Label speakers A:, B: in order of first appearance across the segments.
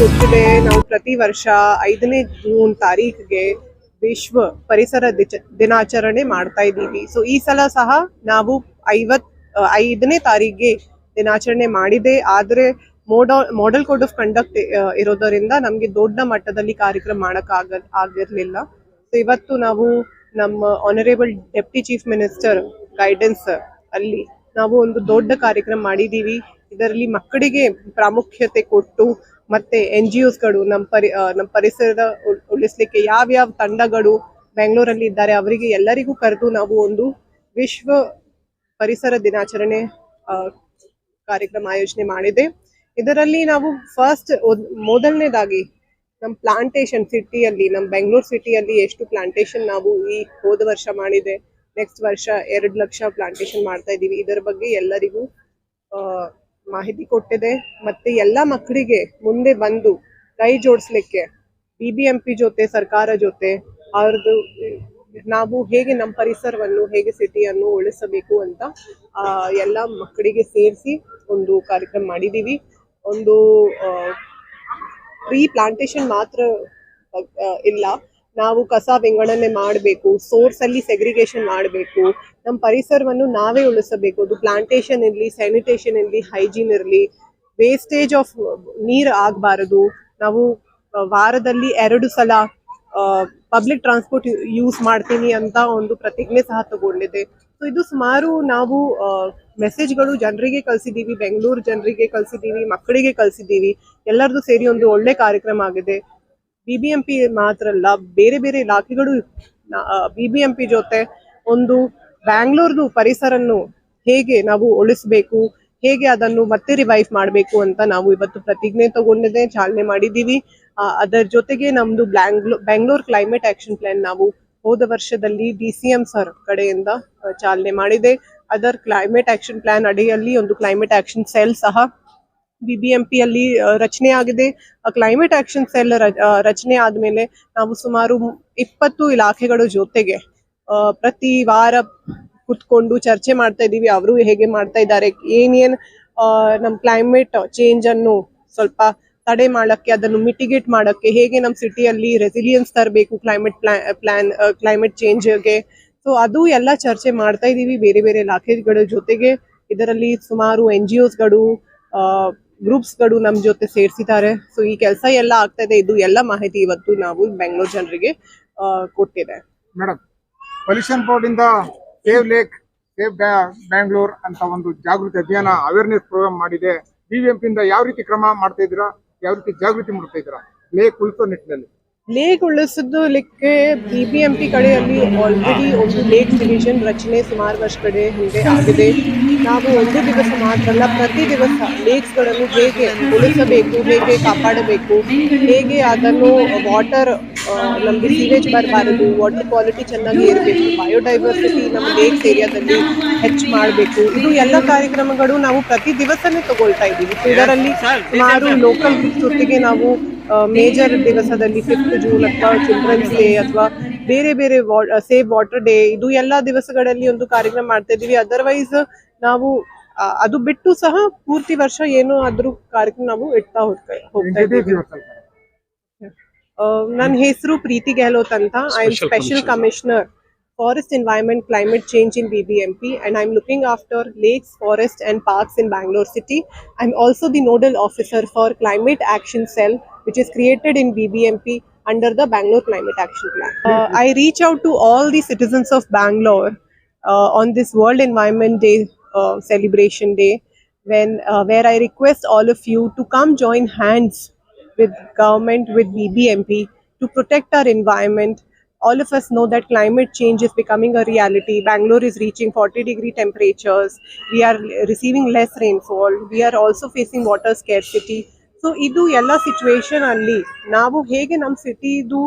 A: ಗೊತ್ತಿದೆ ನಾವು ಪ್ರತಿ ವರ್ಷ ಐದನೇ ಜೂನ್ ತಾರೀಖಿಗೆ ವಿಶ್ವ ಪರಿಸರ ದಿನಾಚರಣೆ ಮಾಡ್ತಾ ಇದ್ದೀವಿ. ಸೊ ಈ ಸಲ ಸಹ ನಾವು ಐವತ್, ಐದನೇ ತಾರೀಕಿಗೆ ದಿನಾಚರಣೆ ಮಾಡಿದೆ. ಆದರೆ model model code of conduct ಇರೋದರಿಂದ ನಮಗೆ ದೊಡ್ಡ ಮಟ್ಟದಲ್ಲಿ ಕಾರ್ಯಕ್ರಮ ಮಾಡಕ್ ಆಗ, ಆಗಿರಲಿಲ್ಲ. ಸೊ ಇವತ್ತು ನಾವು ನಮ್ಮ honourable deputy chief minister guidance ಅಲ್ಲಿ ನಾವು ಒಂದು ದೊಡ್ಡ ಕಾರ್ಯಕ್ರಮ ಮಾಡಿದೀವಿ ಇದರಲ್ಲಿ ಮಕ್ಕಳಿಗೆ ಪ್ರಾಮುಖ್ಯತೆ ಕೊಟ್ಟು ಮತ್ತೆ ಎನ್ ಜಿ ಗಳು ನಮ್ಮ ಪರಿ ನಮ್ಮ ಪರಿಸರದ ಉಳ್- ಉಳಿಸ್ಲಿಕ್ಕೆ ಯಾವ್ಯಾವ ತಂಡಗಳು ಬೆಂಗಳೂರಲ್ಲಿ ಇದ್ದಾರೆ ಅವರಿಗೆ ಎಲ್ಲರಿಗೂ ಕರೆದು ನಾವು ಒಂದು ವಿಶ್ವ ಪರಿಸರ ದಿನಾಚರಣೆ ಕಾರ್ಯಕ್ರಮ ಆಯೋಜನೆ ಮಾಡಿದೆ. ಇದರಲ್ಲಿ ನಾವು ಫಸ್ಟ್ ಮೊದಲನೇದಾಗಿ ನಮ್ಮ ಪ್ಲಾಂಟೇಶನ್ ಸಿಟಿಯಲ್ಲಿ ನಮ್ಮ ಬೆಂಗಳೂರು ಸಿಟಿಯಲ್ಲಿ ಎಷ್ಟು ಪ್ಲಾಂಟೇಶನ್ ನಾವು ಈ ಹೋದ ವರ್ಷ ಮಾಡಿದೆ ನೆಕ್ಸ್ಟ್ ವರ್ಷ ಎರಡು ಲಕ್ಷ ಪ್ಲಾಂಟೇಶನ್ ಮಾಡ್ತಾ ಇದ್ದೀವಿ. ಇದರ ಬಗ್ಗೆ ಎಲ್ಲರಿಗೂ ಮಾಹಿತಿ ಕೊಟ್ಟಿದೆ ಮತ್ತೆ ಎಲ್ಲ ಮಕ್ಕಳಿಗೆ ಮುಂದೆ ಬಂದು ಕೈ ಜೋಡಿಸ್ಲಿಕ್ಕೆ ಬಿ ಬಿ ಎಂ ಪಿ ಜೊತೆ, ಸರ್ಕಾರ ಜೊತೆ ಅವ್ರದ್ದು ನಾವು ಹೇಗೆ ನಮ್ಮ ಪರಿಸರವನ್ನು, ಹೇಗೆ ಸಿಟಿಯನ್ನು ಉಳಿಸಬೇಕು ಅಂತ ಎಲ್ಲ ಮಕ್ಕಳಿಗೆ ಸೇರಿಸಿ ಒಂದು ಕಾರ್ಯಕ್ರಮ ಮಾಡಿದ್ದೀವಿ. ಒಂದು ಪ್ರೀ ಪ್ಲಾಂಟೇಶನ್ ಮಾತ್ರ ಇಲ್ಲ. ನಾವು ಕಸ ವಿಂಗಡಣೆ ಮಾಡಬೇಕು ಸೋರ್ಸ್ ಅಲ್ಲಿ ಸೆಗ್ರಿಗೇಷನ್ ಮಾಡಬೇಕು, ನಮ್ಮ ಪರಿಸರವನ್ನು ನಾವೇ ಉಳಿಸಬೇಕು. ಅದು ಪ್ಲಾಂಟೇಶನ್ ಇರಲಿ ಸ್ಯಾನಿಟೇಷನ್ ಇರಲಿ ಹೈಜೀನ್ ಇರಲಿ ವೇಸ್ಟೇಜ್ ಆಫ್ ನೀರು ಆಗಬಾರದು. ನಾವು ವಾರದಲ್ಲಿ ಎರಡು ಸಲ ಪಬ್ಲಿಕ್ ಟ್ರಾನ್ಸ್ಪೋರ್ಟ್ ಯೂಸ್ ಮಾಡ್ತೀನಿ ಅಂತ ಒಂದು ಪ್ರತಿಜ್ಞೆ ಸಹ ತಗೊಂಡಿದೆ ಸೊ ಇದು ಸುಮಾರು ನಾವು ಮೆಸೇಜ್ಗಳು ಜನರಿಗೆ ಕಲಿಸಿದ್ದೀವಿ ಬೆಂಗಳೂರು ಜನರಿಗೆ ಕಲಿಸಿದ್ದೀವಿ ಮಕ್ಕಳಿಗೆ ಕಲಿಸಿದ್ದೀವಿ ಎಲ್ಲರದು ಸೇರಿ ಒಂದು ಒಳ್ಳೆ ಕಾರ್ಯಕ್ರಮ ಆಗಿದೆ. ಬಿಬಿಎಂಪಿ ಮಾತ್ರ ಅಲ್ಲ, ಬೇರೆ ಬೇರೆ ಇಲಾಖೆಗಳು ಬಿಬಿಎಂಪಿ ಜೊತೆ ಒಂದು ಬ್ಯಾಂಗ್ಳೂರ್ದು ಪರಿಸರನ್ನು ಹೇಗೆ ನಾವು ಉಳಿಸಬೇಕು, ಹೇಗೆ ಅದನ್ನು ಮತ್ತೆ ರಿವೈವ್ ಮಾಡಬೇಕು ಅಂತ ನಾವು ಇವತ್ತು ಪ್ರತಿಜ್ಞೆ ತಗೊಂಡಿದೆ, ಚಾಲನೆ ಮಾಡಿದೀವಿ ಅದರ ಜೊತೆಗೆ ನಮ್ದು Bangalore Bengaluru climate action plan ನಾವು ಹೋದ ವರ್ಷದಲ್ಲಿ ಡಿ ಸಿ ಎಂ ಸರ್ ಕಡೆಯಿಂದ ಚಾಲನೆ ಮಾಡಿದೆ. ಅದರ್ ಕ್ಲೈಮೇಟ್ ಆಕ್ಷನ್ ಪ್ಲಾನ್ ಅಡಿಯಲ್ಲಿ ಒಂದು ಕ್ಲೈಮೇಟ್ ಆಕ್ಷನ್ ಸೆಲ್ ಸಹ ಬಿಬಿಎಂಪಿ ಅಲ್ಲಿ ರಚನೆ ಆಗಿದೆ. ಕ್ಲೈಮೇಟ್ ಆಕ್ಷನ್ ಸೆಲ್ ರಚನೆ ಆದ್ಮೇಲೆ ನಾವು ಸುಮಾರು ಇಪ್ಪತ್ತು ಇಲಾಖೆಗಳ ಜೊತೆಗೆ ಪ್ರತಿ ವಾರ ಕುತ್ಕೊಂಡು ಚರ್ಚೆ ಮಾಡ್ತಾ ಇದೀವಿ ಅವರು ಹೇಗೆ ಮಾಡ್ತಾ ಇದ್ದಾರೆ, ಏನೇನ್ ನಮ್ಮ ನಮ್ ಕ್ಲೈಮೇಟ್ ಚೇಂಜ್ ಅನ್ನು ಸ್ವಲ್ಪ ತಡೆ ಮಾಡಕ್ಕೆ, ಅದನ್ನು ಮಿಟಿಗೇಟ್ ಮಾಡಕ್ಕೆ, ಹೇಗೆ ನಮ್ಮ ಸಿಟಿಯಲ್ಲಿ ರೆಸಿಲಿಯನ್ಸ್ ತರಬೇಕು ಕ್ಲೈಮೇಟ್ ಪ್ಲಾನ್ ಕ್ಲೈಮೇಟ್ ಚೇಂಜ್ಗೆ ಸೊ ಅದು ಎಲ್ಲ ಚರ್ಚೆ ಮಾಡ್ತಾ ಇದೀವಿ ಬೇರೆ ಬೇರೆ ಇಲಾಖೆಗಳ ಜೊತೆಗೆ ಇದರಲ್ಲಿ ಸುಮಾರು ಎನ್ ಜಿ ಗಳು ಗ್ರೂಪ್ಸ್ಗಳು ನಮ್ಮ ಜೊತೆ ಸೇರಿಸಿದ್ದಾರೆ. ಸೊ ಈ ಕೆಲಸ ಎಲ್ಲ ಆಗ್ತಾ ಇದೆ. ಇದು ಎಲ್ಲ ಮಾಹಿತಿ ಇವತ್ತು ನಾವು ಬೆಂಗಳೂರು ಜನರಿಗೆ ಕೊಟ್ಟಿದೆ
B: ಮೇಡಮ್ ಪೊಲ್ಯೂಷನ್ ಬೋರ್ಡ್ ಇಂದ ಸೇವ್ ಲೇಕ್ ಸೇವ್ ಬ್ಯಾಂಗ್ಳೂರ್ ಅಂತ ಒಂದು ಜಾಗೃತಿ ಅಭಿಯಾನ ಅವೇರ್ನೆಸ್ ಪ್ರೋಗ್ರಾಮ್ ಮಾಡಿದೆ. ಇಂದ ಯಾವ ರೀತಿ ಕ್ರಮ ಮಾಡ್ತಾ ಇದ್ದೀರಾ? ಯಾವ ರೀತಿ ಜಾಗೃತಿ ಮಾಡ್ತಾ ಇದ್ದೀರಾ? ಲೇಕ್ ಉಳಿಸೋ ನಿಟ್ಟಿನಲ್ಲಿ.
A: ಲೇಕ್ ಉಳಿಸೋದಕ್ಕೆ ಬಿ ಬಿ ಎಂ ಪಿ ಕಡೆಯಲ್ಲಿ ಆಲ್ರೆಡಿ ಒಂದು ಲೇಗ್ ಡಿವಿಷನ್ ರಚನೆ ಸುಮಾರು ವರ್ಷ ಕಡೆ ಹಿಂದೆ ಆಗಿದೆ. ನಾವು ಒಂದು ದಿವಸ ಮಾತ್ರ ಅಲ್ಲ, ಪ್ರತಿ ದಿವಸ ಲೇಕ್ಸ್ಗಳನ್ನು ಹೇಗೆ ಉಳಿಸಬೇಕು, ಹೇಗೆ ಕಾಪಾಡಬೇಕು, ಹೇಗೆ ಅದನ್ನು ವಾಟರ್ ನಮಗೆ ಸೀವೇಜ್ ಬರಬಾರದು ವಾಟರ್ ಕ್ವಾಲಿಟಿ ಚೆನ್ನಾಗಿ ಇರಬೇಕು ಬಯೋಡೈವರ್ಸಿಟಿ ನಮ್ಮ ಲೇಕ್ಸ್ ಏರಿಯಾದಲ್ಲಿ ಹೆಚ್ಚು ಮಾಡಬೇಕು, ಇದು ಎಲ್ಲ ಕಾರ್ಯಕ್ರಮಗಳು ನಾವು ಪ್ರತಿ ದಿವಸನೇ ತಗೊಳ್ತಾ ಇದ್ದೀವಿ. ಇದರಲ್ಲಿ ಸುಮಾರು ಲೋಕಲ್ ಜೊತೆಗೆ ನಾವು ಮೇಜರ್ ದಿವಸದಲ್ಲಿ ಫಿಫ್ತ್ ಜೂನ್ ಅಥವಾ ಚಿಲ್ಡ್ರನ್ಸ್ ಡೇ ಅಥವಾ ಬೇರೆ ಬೇರೆ ಸೇವ್ ವಾಟರ್ ಡೇ ಇದು ಎಲ್ಲ ದಿವಸಗಳಲ್ಲಿ ಒಂದು ಕಾರ್ಯಕ್ರಮ ಮಾಡ್ತಾ ಇದೀವಿ ಅದರ್ವೈಸ್ ನಾವು ಅದು ಬಿಟ್ಟು ಸಹ ಪೂರ್ತಿ ವರ್ಷ ಏನು ಅದ್ರ ಕಾರ್ಯಕ್ರಮ ನಾವು ಇಡ್ತಾ ಹೋಗ್ತಾ ಹೋಗ್ತಾ ಇದ್ದೀವಿ. ನನ್ನ ಹೆಸರು ಪ್ರೀತಿ ಗೆಹ್ಲೋತ್ ಅಂತ. I am special commissioner forest environment climate change in BBMP and I'm after lakes forest and and in in city I I'm also the nodal officer for climate action cell which is created in BBMP under the Bangalore Climate Action Plan. Uh, I reach out to all the citizens of Bangalore uh, on this World Environment Day uh, celebration day when uh, where I request all of you to come join hands with government with BBMP to protect our environment. All of us know that climate change is becoming a reality. Bangalore is reaching 40 degree temperatures. We are receiving less rainfall. We are also facing water scarcity. So ಇದು ಎಲ್ಲ situation ಅಲ್ಲಿ ನಾವು ಹೇಗೆ ನಮ್ಮ ಸಿಟಿದು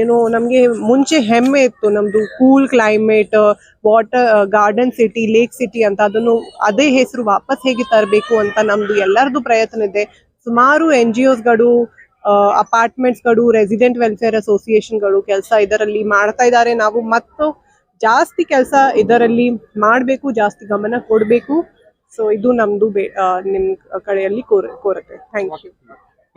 A: ಏನು ನಮಗೆ ಮುಂಚೆ ಹೆಮ್ಮೆ ಇತ್ತು. ನಮ್ದು cool climate water garden city lake city ಅಂತ ಅದನ್ನು ಅದೇ ಹೆಸರು ವಾಪಸ್ ಹೇಗೆ ತರಬೇಕು ಅಂತ ನಮ್ದು ಎಲ್ಲರದು ಪ್ರಯತ್ನ ಇದೆ. ಸುಮಾರು ಎನ್ ಜಿ ಒಸ್ಗಳು ಅಪಾರ್ಟ್ಮೆಂಟ್ಸ್ಗಳು ರೆಸಿಡೆಂಟ್ ವೆಲ್ಫೇರ್ ಅಸೋಸಿಯೇಷನ್ಗಳು ಕೆಲಸ ಇದರಲ್ಲಿ ಮಾಡ್ತಾ ಇದ್ದಾರೆ. ನಾವು ಮತ್ತು ಜಾಸ್ತಿ ಕೆಲಸ ಇದರಲ್ಲಿ ಮಾಡಬೇಕು, ಜಾಸ್ತಿ ಗಮನ ಕೊಡಬೇಕು. ಸೊ ಇದು ನಮ್ದು ನಿಮ್ ಕಡೆಯಲ್ಲಿ ಕೋರ ಕೋರತೆ ಥ್ಯಾಂಕ್ ಯು